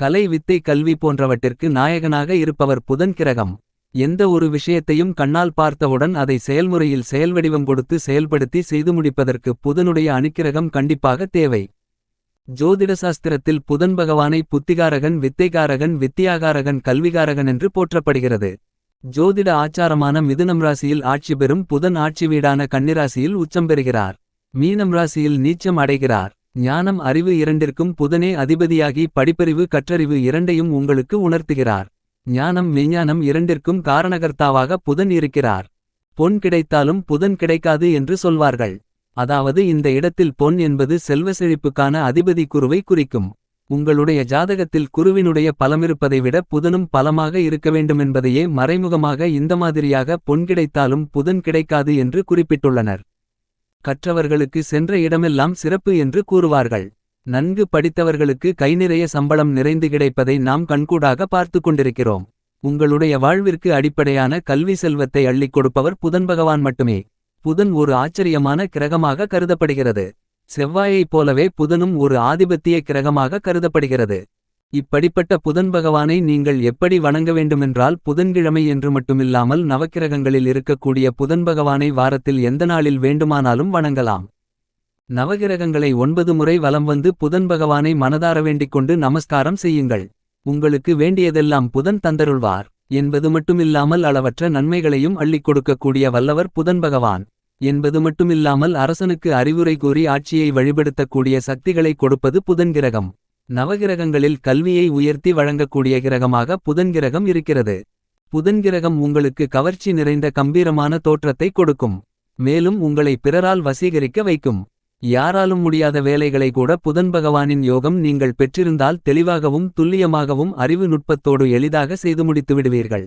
கலை வித்தை கல்வி போன்றவற்றிற்கு நாயகனாக இருப்பவர் புதன் கிரகம். எந்த ஒரு விஷயத்தையும் கண்ணால் பார்த்தவுடன் அதை செயல்முறையில் செயல்வடிவம் கொடுத்து செயல்படுத்தி செய்து முடிப்பதற்கு புதனுடைய அணுக்கிரகம் கண்டிப்பாக தேவை. ஜோதிட சாஸ்திரத்தில் புதன் பகவானை புத்திகாரகன் வித்தைகாரகன் வித்தியாகாரகன் கல்விகாரகன் என்று போற்றப்படுகிறது. ஜோதிட ஆச்சாரமான மிதுனம் ராசியில் ஆட்சி பெறும் புதன் ஆட்சி வீடான கன்னிராசியில் உச்சம் பெறுகிறார். மீனம் ராசியில் நீச்சம் அடைகிறார். ஞானம் அறிவு இரண்டிற்கும் புதனே அதிபதியாகி படிப்பறிவு கற்றறிவு இரண்டையும் உங்களுக்கு உணர்த்துகிறார். ஞானம் விஞ்ஞானம் இரண்டிற்கும் காரணகர்த்தாவாக புதன் இருக்கிறார். பொன் கிடைத்தாலும் புதன் கிடைக்காது என்று சொல்வார்கள். அதாவது இந்த இடத்தில் பொன் என்பது செல்வ செழிப்புக்கான அதிபதி குருவை குறிக்கும். உங்களுடைய ஜாதகத்தில் குருவினுடைய பலமிருப்பதை விட புதனும் பலமாக இருக்க வேண்டுமென்பதையே மறைமுகமாக இந்த மாதிரியாக பொன் கிடைத்தாலும் புதன் கிடைக்காது என்று குறிப்பிட்டுள்ளனர். கற்றவர்களுக்கு சென்ற இடமெல்லாம் சிறப்பு என்று கூறுவார்கள். நன்கு படித்தவர்களுக்கு கை நிறைய சம்பளம் நிறைந்து கிடைப்பதை நாம் கண்கூடாக பார்த்து கொண்டிருக்கிறோம். உங்களுடைய வாழ்விற்கு அடிப்படையான கல்வி செல்வத்தை அள்ளிக் கொடுப்பவர் புதன் பகவான் மட்டுமே. புதன் ஒரு ஆச்சரியமான கிரகமாக கருதப்படுகிறது. செவ்வாயைப் போலவே புதனும் ஒரு ஆதிபத்திய கிரகமாக கருதப்படுகிறது. இப்படிப்பட்ட புதன் பகவானை நீங்கள் எப்படி வணங்க வேண்டுமென்றால் புதன்கிழமை என்று மட்டுமில்லாமல் நவக்கிரகங்களில் இருக்கக்கூடிய புதன் பகவானை வாரத்தில் எந்த நாளில் வேண்டுமானாலும் வணங்கலாம். நவகிரகங்களை ஒன்பது முறை வலம் வந்து புதன் பகவானை மனதார வேண்டிக் கொண்டு நமஸ்காரம் செய்யுங்கள். உங்களுக்கு வேண்டியதெல்லாம் புதன் தந்தருள்வார் என்பது மட்டுமில்லாமல் அளவற்ற நன்மைகளையும் அள்ளிக் கொடுக்கக்கூடிய வல்லவர் புதன் பகவான் என்பது மட்டுமில்லாமல் அரசனுக்கு அறிவுரை கூறி ஆட்சியை வழிபடுத்தக்கூடிய சக்திகளை கொடுப்பது புதன்கிரகம் நவகிரகங்களில் கல்வியை உயர்த்தி வழங்கக்கூடிய கிரகமாக புதன் கிரகம் இருக்கிறது. புதன் கிரகம் உங்களுக்கு கவர்ச்சி நிறைந்த கம்பீரமான தோற்றத்தை கொடுக்கும். மேலும் உங்களை பிறரால் வசீகரிக்க வைக்கும். யாராலும் முடியாத வேலைகளை கூட புதன் பகவானின் யோகம் நீங்கள் பெற்றிருந்தால் தெளிவாகவும் துல்லியமாகவும் அறிவு நுட்பத்தோடு எளிதாக செய்து முடித்து விடுவீர்கள்.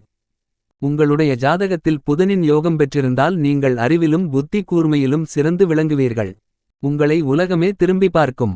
உங்களுடைய ஜாதகத்தில் புதனின் யோகம் பெற்றிருந்தால் நீங்கள் அறிவிலும் புத்தி கூர்மையிலும் சிறந்து விளங்குவீர்கள். உங்களை உலகமே திரும்பி பார்க்கும்.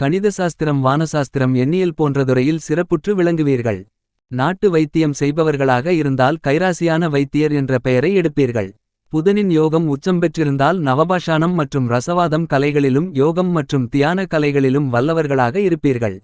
கணித சாஸ்திரம் வானசாஸ்திரம் எண்ணியல் போன்ற துறையில் சிறப்புற்று விளங்குவீர்கள். நாட்டு வைத்தியம் செய்பவர்களாக இருந்தால் கைராசியான வைத்தியர் என்ற பெயரை எடுப்பீர்கள். புதனின் யோகம் உச்சம் பெற்றிருந்தால் நவபாஷானம் மற்றும் ரசவாதம் கலைகளிலும் யோகம் மற்றும் தியான கலைகளிலும் வல்லவர்களாக இருப்பீர்கள்.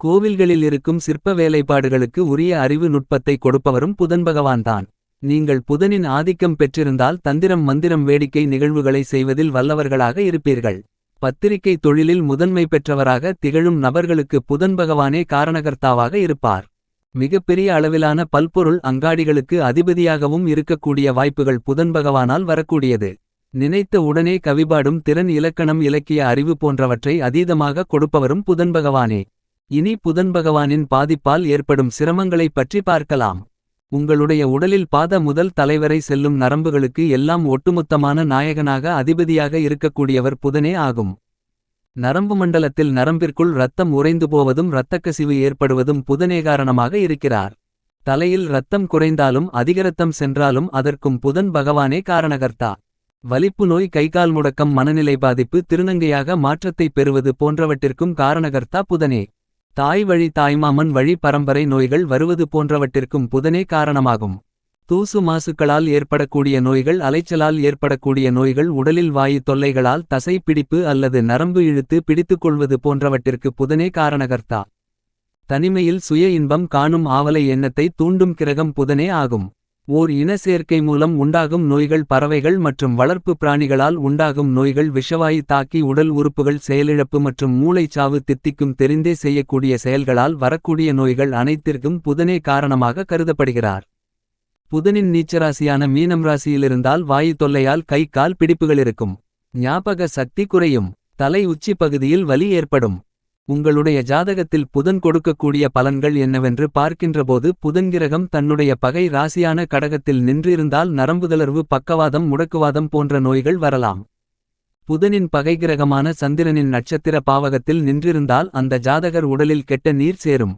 கோவில்களில் இருக்கும் சிற்ப வேலைப்பாடுகளுக்கு உரிய அறிவு நுட்பத்தை கொடுப்பவரும் புதன் பகவான்தான். நீங்கள் புதனின் ஆதிக்கம் பெற்றிருந்தால் தந்திரம் மந்திரம் வேடிக்கை நிகழ்வுகளை செய்வதில் வல்லவர்களாக இருப்பீர்கள். பத்திரிகை தொழிலில் முதன்மை பெற்றவராக திகழும் நபர்களுக்கு புதன் பகவானே காரணகர்த்தாவாக இருப்பார். மிகப்பெரிய அளவிலான பல்பொருள் அங்காடிகளுக்கு அதிபதியாகவும் இருக்கக்கூடிய வாய்ப்புகள் புதன் பகவானால் வரக்கூடியது. நினைத்த உடனே கவிபாடும் திறன் இலக்கணம் இலக்கிய அறிவு போன்றவற்றை அதீதமாக கொடுப்பவரும் புதன் பகவானே. இனி புதன் பகவானின் பாதிப்பால் ஏற்படும் சிரமங்களைப் பற்றி பார்க்கலாம். உங்களுடைய உடலில் பாத முதல் தலைவரை செல்லும் நரம்புகளுக்கு எல்லாம் ஒட்டுமொத்தமான நாயகனாக அதிபதியாக இருக்கக்கூடியவர் புதனே ஆகும். நரம்பு மண்டலத்தில் நரம்பிற்குள் இரத்தம் உறைந்து போவதும் இரத்தக்கசிவு ஏற்படுவதும் புதனே காரணமாக இருக்கிறார். தலையில் இரத்தம் குறைந்தாலும் அதிக இரத்தம் சென்றாலும் அதற்கும் புதன் பகவானே காரணகர்த்தா. வலிப்பு நோய் கைகால் முடக்கம் மனநிலை பாதிப்பு திருநங்கையாக மாற்றத்தைப் பெறுவது போன்றவற்றிற்கும் காரணகர்த்தா புதனே. தாய் வழி தாய்மாமன் வழி பரம்பரை நோய்கள் வருவது போன்றவற்றிற்கும் புதனே காரணமாகும். தூசு மாசுக்களால் ஏற்படக்கூடிய நோய்கள் அலைச்சலால் ஏற்படக்கூடிய நோய்கள் உடலில் வாயு தொல்லைகளால் தசை பிடிப்பு அல்லது நரம்பு இழுத்து பிடித்துக்கொள்வது போன்றவற்றிற்கு புதனே காரணகர்த்தா. தனிமையில் சுய இன்பம் காணும் ஆவலை எண்ணத்தை தூண்டும் கிரகம் புதனே ஆகும். ஓர் இன சேர்க்கை மூலம் உண்டாகும் நோய்கள் பறவைகள் மற்றும் வளர்ப்பு பிராணிகளால் உண்டாகும் நோய்கள் விஷவாயு தாக்கி உடல் உறுப்புகள் செயலிழப்பு மற்றும் மூளைச்சாவு தித்திக்கும் தெரிந்தே செய்யக்கூடிய செயல்களால் வரக்கூடிய நோய்கள் அனைத்திற்கும் புதனே காரணமாக கருதப்படுகிறார். புதனின் நீச்சராசியான மீனம் ராசியிலிருந்தால் வாயு தொல்லையால் கை கால் பிடிப்புகள் இருக்கும். ஞாபக சக்தி குறையும். தலை உச்சி பகுதியில் வலி ஏற்படும். உங்களுடைய ஜாதகத்தில் புதன் கொடுக்கக்கூடிய பலன்கள் என்னவென்று பார்க்கின்றபோது புதன் கிரகம் தன்னுடைய பகை ராசியான கடகத்தில் நின்றிருந்தால் நரம்புதளர்வு பக்கவாதம் முடக்குவாதம் போன்ற நோய்கள் வரலாம். புதனின் பகை கிரகமான சந்திரனின் நட்சத்திர பாவகத்தில் நின்றிருந்தால் அந்த ஜாதகர் உடலில் கெட்ட நீர் சேரும்.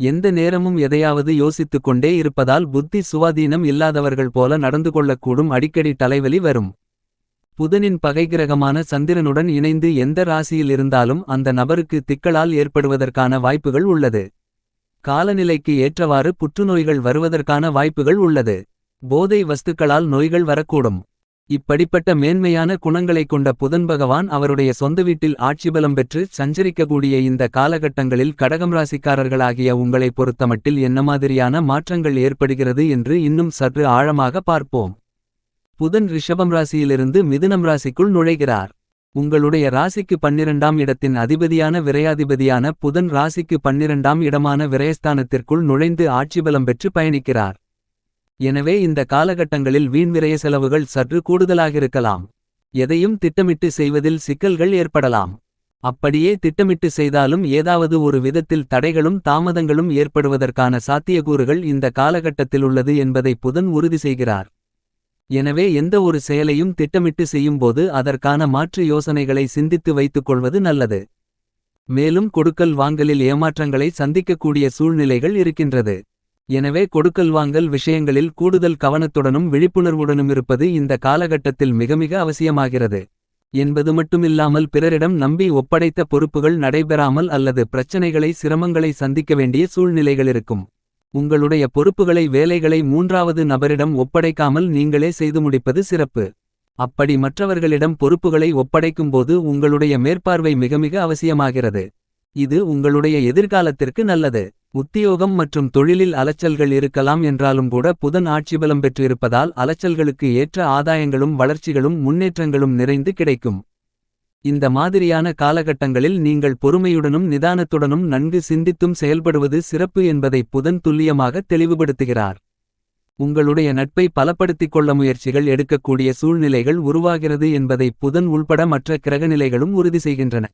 எந்த நேரமும் எதையாவது யோசித்துக் கொண்டே இருப்பதால் புத்தி சுவாதீனம் இல்லாதவர்கள் போல நடந்து கொள்ளக்கூடும் அடிக்கடி தலைவலி வரும். புதனின் பகைகிரகமான சந்திரனுடன் இணைந்து எந்த ராசியில் இருந்தாலும் அந்த நபருக்கு திக்களால் ஏற்படுவதற்கான வாய்ப்புகள் உள்ளது. காலநிலைக்கு ஏற்றவாறு புற்றுநோய்கள் வருவதற்கான வாய்ப்புகள் உள்ளது. போதை வஸ்துக்களால் நோய்கள் வரக்கூடும். இப்படிப்பட்ட மேன்மையான குணங்களைக் கொண்ட புதன் பகவான் அவருடைய சொந்த வீட்டில் ஆட்சிபலம் பெற்று சஞ்சரிக்கக்கூடிய இந்த காலகட்டங்களில் கடகம் ராசிக்காரர்களாகிய உங்களை பொறுத்தமட்டில் என்ன மாதிரியான மாற்றங்கள் ஏற்படுகிறது என்று இன்னும் சற்று ஆழமாக பார்ப்போம். புதன் ரிஷபம் ராசியிலிருந்து மிதுனம் ராசிக்குள் நுழைகிறார். உங்களுடைய ராசிக்கு பன்னிரண்டாம் இடத்தின் அதிபதியான விரையாதிபதியான புதன் ராசிக்கு பன்னிரண்டாம் இடமான விரயஸ்தானத்திற்குள் நுழைந்து ஆட்சிபலம் பெற்று பயணிக்கிறார். எனவே இந்த காலகட்டங்களில் வீண் விரய செலவுகள் சற்று கூடுதலாகிருக்கலாம். எதையும் திட்டமிட்டு செய்வதில் சிக்கல்கள் ஏற்படலாம். அப்படியே திட்டமிட்டு செய்தாலும் ஏதாவது ஒரு விதத்தில் தடைகளும் தாமதங்களும் ஏற்படுவதற்கான சாத்தியக்கூறுகள் இந்த காலகட்டத்தில் உள்ளது என்பதை புதன் உறுதி செய்கிறார். எனவே எந்த ஒரு செயலையும் திட்டமிட்டு செய்யும்போது அதற்கான மாற்று யோசனைகளை சிந்தித்து வைத்துக் கொள்வது நல்லது. மேலும் கொடுக்கல் வாங்கலில் ஏமாற்றங்களை சந்திக்கக்கூடிய சூழ்நிலைகள் இருக்கின்றது. எனவே கொடுக்கல் வாங்கல் விஷயங்களில் கூடுதல் கவனத்துடனும் விழிப்புணர்வுடனும் இருப்பது இந்த காலகட்டத்தில் மிக மிக அவசியமாகிறது. என்பது மட்டுமில்லாமல் பிறரிடம் நம்பி ஒப்படைத்த பொறுப்புகள் நடைபெறாமல் அல்லது பிரச்சனைகளை சிரமங்களை சந்திக்க வேண்டிய சூழ்நிலைகள் இருக்கும். உங்களுடைய பொறுப்புகளை வேலைகளை மூன்றாவது நபரிடம் ஒப்படைக்காமல் நீங்களே செய்து முடிப்பது சிறப்பு. அப்படி மற்றவர்களிடம் பொறுப்புகளை ஒப்படைக்கும்போது உங்களுடைய மேற்பார்வை மிக மிக அவசியமாகிறது. இது உங்களுடைய எதிர்காலத்திற்கு நல்லது. உத்தியோகம் மற்றும் தொழிலில் அலைச்சல்கள் இருக்கலாம் என்றாலும் கூட புதன் ஆட்சிபலம் பெற்றிருப்பதால் அலைச்சல்களுக்கு ஏற்ற ஆதாயங்களும் வளர்ச்சிகளும் முன்னேற்றங்களும் நிறைந்து கிடைக்கும். இந்த மாதிரியான காலகட்டங்களில் நீங்கள் பொறுமையுடனும் நிதானத்துடனும் நன்கு சிந்தித்தும் செயல்படுவது சிறப்பு என்பதை புதன் துல்லியமாக தெளிவுபடுத்துகிறார். உங்களுடைய நட்பை பலப்படுத்திக் கொள்ள முயற்சிகள் எடுக்கக்கூடிய சூழ்நிலைகள் உருவாகிறது என்பதை புதன் உள்பட மற்ற கிரகநிலைகளும் உறுதி செய்கின்றன.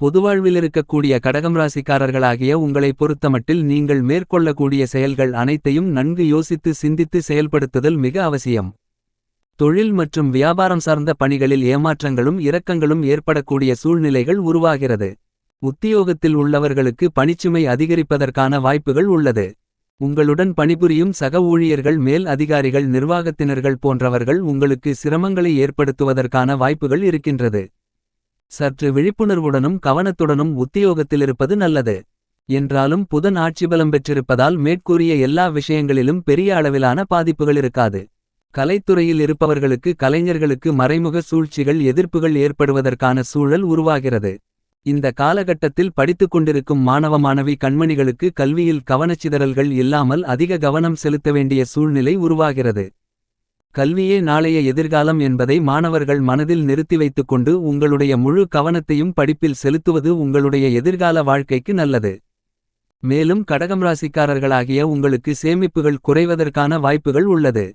பொதுவாழ்வில் இருக்கக்கூடிய கடகம் ராசிக்காரர்களாகிய உங்களை பொறுத்தமட்டில் நீங்கள் மேற்கொள்ளக்கூடிய செயல்கள் அனைத்தையும் நன்கு யோசித்து சிந்தித்து செயல்படுத்துதல் மிக அவசியம். தொழில் மற்றும் வியாபாரம் சார்ந்த பணிகளில் ஏமாற்றங்களும் இரக்கங்களும் ஏற்படக்கூடிய சூழ்நிலைகள் உருவாகிறது. உத்தியோகத்தில் உள்ளவர்களுக்கு பணிச்சுமை அதிகரிப்பதற்கான வாய்ப்புகள் உள்ளது. உங்களுடன் பணிபுரியும் சக ஊழியர்கள் மேல் அதிகாரிகள் நிர்வாகத்தினர்கள் போன்றவர்கள் உங்களுக்கு சிரமங்களை ஏற்படுத்துவதற்கான வாய்ப்புகள் இருக்கின்றது. சற்று விழிப்புணர்வுடனும் கவனத்துடனும் உத்தியோகத்தில் இருப்பது நல்லது. என்றாலும் புதன் ஆட்சிபலம் பெற்றிருப்பதால் மேற்கூறிய எல்லா விஷயங்களிலும் பெரிய அளவிலான பாதிப்புகள் இருக்காது. கலைத்துறையில் இருப்பவர்களுக்கு கலைஞர்களுக்கு மறைமுக சூழ்ச்சிகள் எதிர்ப்புகள் ஏற்படுவதற்கான சூழல் உருவாகிறது. இந்த காலகட்டத்தில் படித்துக் கொண்டிருக்கும் மாணவ மாணவி கண்மணிகளுக்கு கல்வியில் கவனச்சிதறல்கள் இல்லாமல் அதிக கவனம் செலுத்த வேண்டிய சூழ்நிலை உருவாகிறது. கல்வியே நாளைய எதிர்காலம் என்பதை மாணவர்கள் மனதில் நிறுத்தி வைத்துக்கொண்டு உங்களுடைய முழு கவனத்தையும் படிப்பில் செலுத்துவது உங்களுடைய எதிர்கால வாழ்க்கைக்கு நல்லது. மேலும் கடகம் ராசிக்காரர்களாகிய உங்களுக்கு சேமிப்புகள் குறைவதற்கான வாய்ப்புகள் உள்ளது.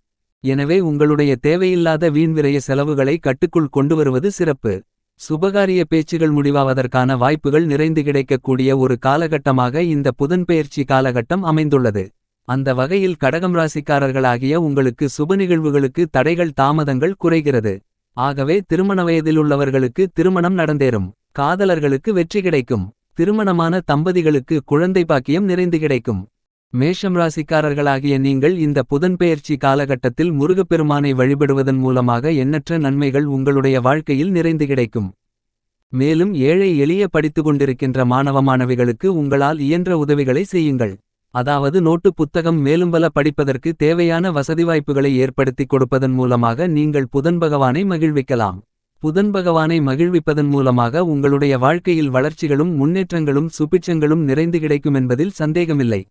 எனவே உங்களுடைய தேவையில்லாத வீண்விரைய செலவுகளை கட்டுக்குள் கொண்டு வருவது சிறப்பு. சுபகாரிய பேச்சுகள் முடிவாவதற்கான வாய்ப்புகள் நிறைந்து கிடைக்கக்கூடிய ஒரு காலகட்டமாக இந்த புதன்பெயர்ச்சி காலகட்டம் அமைந்துள்ளது. அந்த வகையில் கடகம் ராசிக்காரர்களாகிய உங்களுக்கு சுப நிகழ்வுகளுக்கு தடைகள் தாமதங்கள் குறைகிறது. ஆகவே திருமண வயதிலுள்ளவர்களுக்கு திருமணம் நடந்தேறும். காதலர்களுக்கு வெற்றி கிடைக்கும். திருமணமான தம்பதிகளுக்கு குழந்தை பாக்கியம் நிறைந்து கிடைக்கும். மேஷம் ராசிக்காரர்களாகிய நீங்கள் இந்த புதன்பெயர்ச்சி காலகட்டத்தில் முருகப்பெருமானை வழிபடுவதன் மூலமாக எண்ணற்ற நன்மைகள் உங்களுடைய வாழ்க்கையில் நிறைந்து கிடைக்கும். மேலும் ஏழை எளிய படித்துக் கொண்டிருக்கின்ற மாணவ மாணவிகளுக்கு உங்களால் இயன்ற உதவிகளை செய்யுங்கள். அதாவது நோட்டு புத்தகம் மேலும் பல படிப்பதற்கு தேவையான வசதி வாய்ப்புகளை ஏற்படுத்திக் கொடுப்பதன் மூலமாக நீங்கள் புதன் பகவானை மகிழ்விக்கலாம். புதன் பகவானை மகிழ்விப்பதன் மூலமாக உங்களுடைய வாழ்க்கையில் வளர்ச்சிகளும் முன்னேற்றங்களும் சுபிட்சங்களும் நிறைந்து கிடைக்கும் என்பதில் சந்தேகமில்லை.